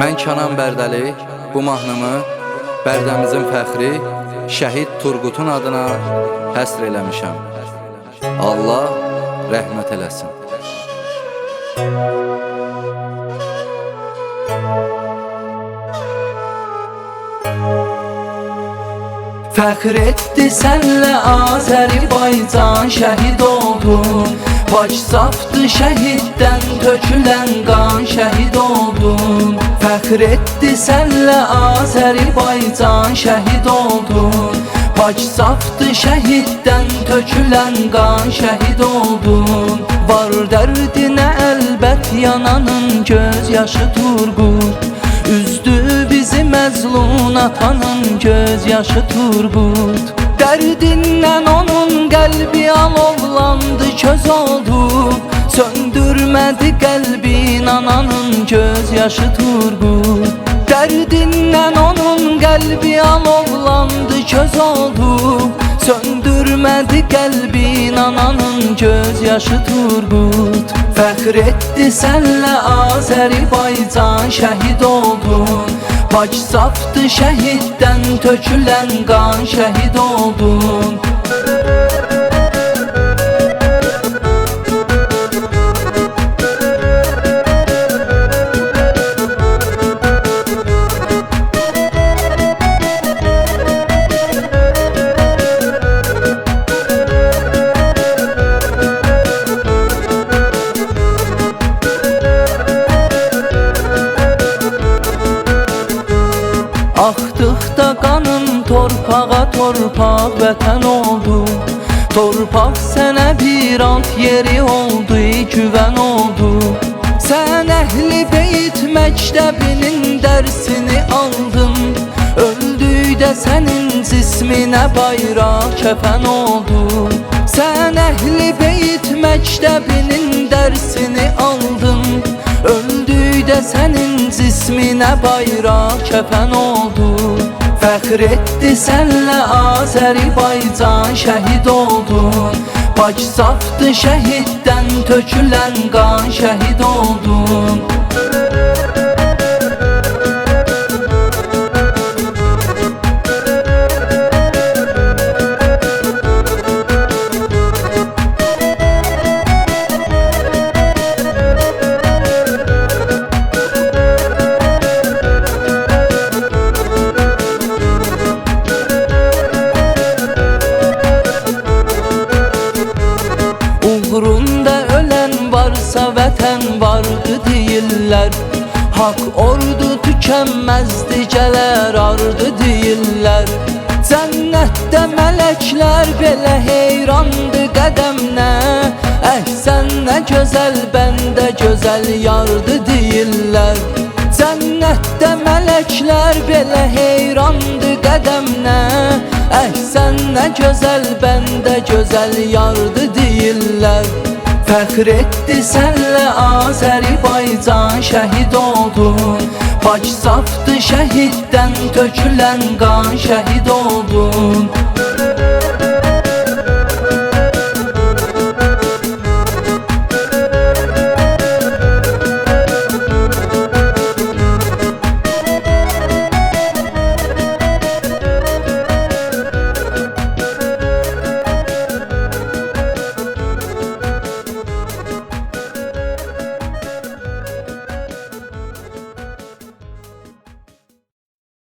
Mən Kənan Bərdəli bu mahnımı Bərdəmizin fəxri şəhid Turqutun adına həsr eləmişəm. Allah rəhmət eləsin. Fəxr etdi sənlə Azərbaycan şəhid oldun Bac safdı şəhiddən tökülən qan şəhid oldun. Fəxr etdi sənlə Azərbaycan şəhid oldun. Bac safdı şəhiddən tökülən qan şəhid oldun. Var dərdinə əlbət yananın göz yaşı turqut Üzdü bizi məzlun atanın göz yaşı turgut Dərdindən onun qəlbi alovlandı köz oldu. Söndürmədi qəlbin ananın göz yaşı turgut Dərdindən onun qəlbi alovlandı köz oldu. Söndürmədi qəlbin ananın göz yaşı turgut Fəxr etdi sənlə Azərbaycan şəhid oldun Paç safdı şəhiddən tökülən qan şəhid oldun Axdıqda qanın torpağa torpaq vətən oldu. Torpaq sənə bir alt yeri oldu, güvən oldu. Sən əhli beyt məktəbinin dərsini aldın. Öldükdə sənin cisminə bayraq kəfən oldu. Sən əhli beyt məktəbinin dərsini aldın Öldükdə sənin cisminə bayraq kəfən oldu. Fəxr etdi sənlə Azərbaycan şəhid oldun Bac safdı şəhiddən tökülən qan şəhid oldun varsa vətən vardı deyirlər. Hak ordu tükənməzdi gələr ardı deyirlər. Cənnətdə mələklər belə heyrandı qədəmnə Əhsən nə gözəl bəndə gözəl yardı deyirlər. Cənnətdə mələklər belə heyrandı qədəmnə Əhsən nə gözəl bəndə gözəl yardı deyirlər Fəxr etdi sənlə Azərbaycan şəhid oldun Paç safdı şəhiddən tökülən qan şəhid oldun